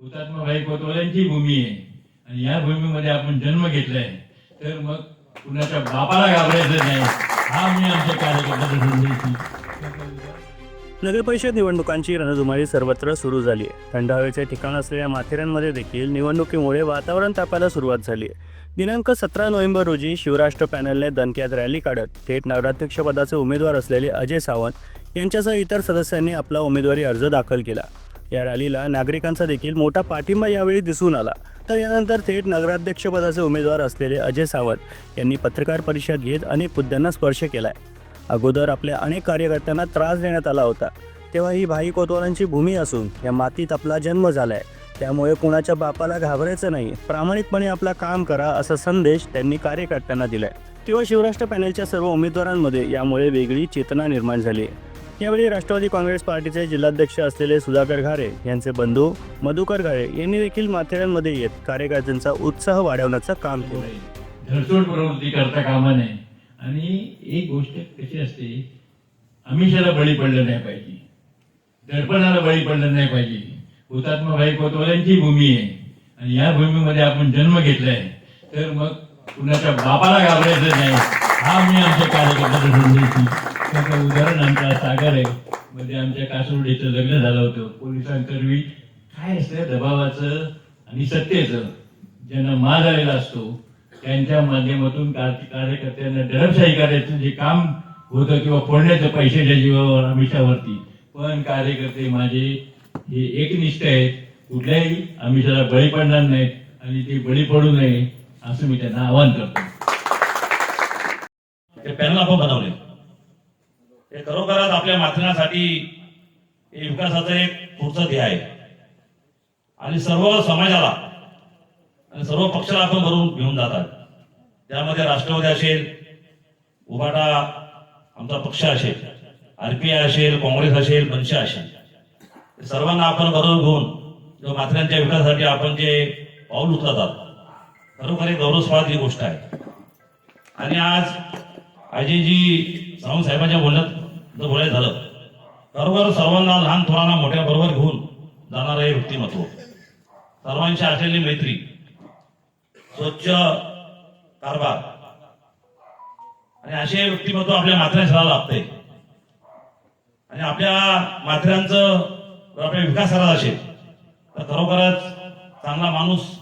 हुतात्मा भाई कोतवाल्यांची भूमी आहे. आणि या भूमीमध्ये आपण जन्म घेतलाय. तर मग कुणाच्या बापाला घाबरायचं नाही. हा मी आमच्या कार्यकर्त्याचा संदेश नगरपरिषद निवडणुकांची रणधुमाळी सर्वत्र सुरू झाली आहे. थंड हवेचे ठिकाण असलेल्या माथेऱ्यांमध्ये देखील निवडणुकीमुळे वातावरण तापायला सुरुवात झाली आहे. दिनांक सतरा नोव्हेंबर रोजी शिवराष्ट्र पॅनलने दणक्यात रॅली काढत थेट नगराध्यक्षपदाचे उमेदवार असलेले अजय सावंत यांच्यासह इतर सदस्यांनी आपला उमेदवारी अर्ज दाखल केला. या रॅलीला नागरिकांचा देखील मोठा पाठिंबा यावेळी दिसून आला. तर यानंतर थेट नगराध्यक्षपदाचे उमेदवार असलेले अजय सावंत यांनी पत्रकार परिषद घेत अनेक मुद्द्यांना स्पर्श केला आहे अगोदर आपल्या अनेक कार्यकर्त्यांना त्रास देण्यात आला होता. तेव्हा ही भाई कोतवालांची भूमी असून या मातीत आपला जन्म झालाय. त्यामुळे कुणाच्या बापाला घाबरायचं नाही. प्रामाणिकपणे आपला काम करा असा संदेश त्यांनी कार्यकर्त्यांना दिलाय. तेव्हा शिवराष्ट्र पॅनलच्या सर्व उमेदवारांमध्ये यामुळे वेगळी चेतना निर्माण झाली. यावेळी राष्ट्रवादी काँग्रेस पार्टीचे जिल्हाध्यक्ष असलेले सुधाकर घारे यांचे बंधू मधुकर घारे यांनी देखील माथेऱ्यांमध्ये येत कार्यकर्त्यांचा उत्साह वाढवण्याचं काम केलं करता कामा नये. आणि एक गोष्ट कशी असते आमिषाला बळी पडलं नाही पाहिजे. दडपणाला बळी पडलं नाही पाहिजे. हुतात्मा भाई कोतवाल्यांची भूमी आहे. आणि या भूमीमध्ये आपण जन्म घेतलाय. तर मग कुणाच्या बापाला घाबरायचं नाही. हा मी आमच्या कार्यकर्त्याचा त्याचं उदाहरण आमचा सागर आहे. मध्ये आमच्या कासुर्डीचं लग्न झालं होतं. पोलिसांकरवी काय असतं? दबावाचं आणि सत्तेचं. ज्यांना मा झालेला असतो त्यांच्या माध्यमातून कार्यकर्त्यांना दडपशाही करायचं जे काम होतं किंवा फोडण्याचं पैशाच्या जीवावर आमिषावरती पण कार्यकर्ते माझे हे एकनिष्ठ आहेत. कुठल्याही आमिषाला बळी पडणार नाहीत आणि ते बळी पडू नये असं मी त्यांना आवाहन करतो. ते पॅनल आपण बनवले. हे खरोखरच आपल्या माध्यमासाठी हे विकासाचं एक पुढचं ध्येय आहे. आणि सर्व समाजाला सर्व पक्षाला आपण भरून घेऊन जातात. त्यामध्ये राष्ट्रवादी असेल उभाटा आमचा पक्ष असेल आरपीआय असेल काँग्रेस असेल मनसे असेल. सर्वांना आपण बरोबर घेऊन जो माथऱ्यांच्या विकासासाठी आपण जे पाऊल उचलतात खरोखर एक गौरवस्वाद ही गोष्ट आहे. आणि आज आजीजी सावंत साहेबांच्या बोलण्यात जर बोलायचं झालं. बरोबर सर्वांना लहान थोरांना मोठ्या बरोबर घेऊन जाणारं हे व्यक्तिमत्व. सर्वांशी असलेली मैत्री. स्वच्छ कारभार. आणि असे व्यक्तिमत्व आपल्या माथ्या शहराला लागतंय आणि आपल्या माथ्यांचं आपल्या विकास करायला असेल तर खरोखरच चांगला माणूस